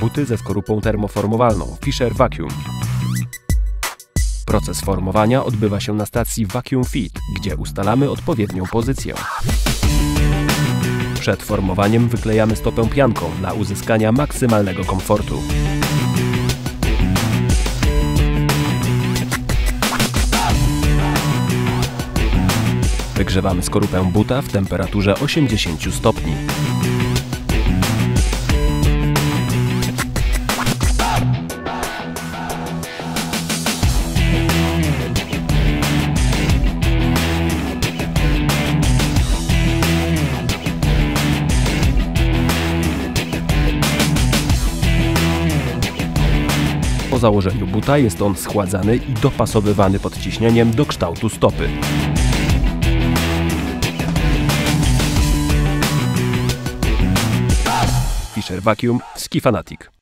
buty ze skorupą termoformowalną Fisher Vacuum. Proces formowania odbywa się na stacji Vacuum Fit, gdzie ustalamy odpowiednią pozycję. Przed formowaniem wyklejamy stopę pianką dla uzyskania maksymalnego komfortu. Wygrzewamy skorupę buta w temperaturze 80 stopni. Po założeniu buta jest on schładzany i dopasowywany pod ciśnieniem do kształtu stopy. Fisher Vacuum Ski Fanatic.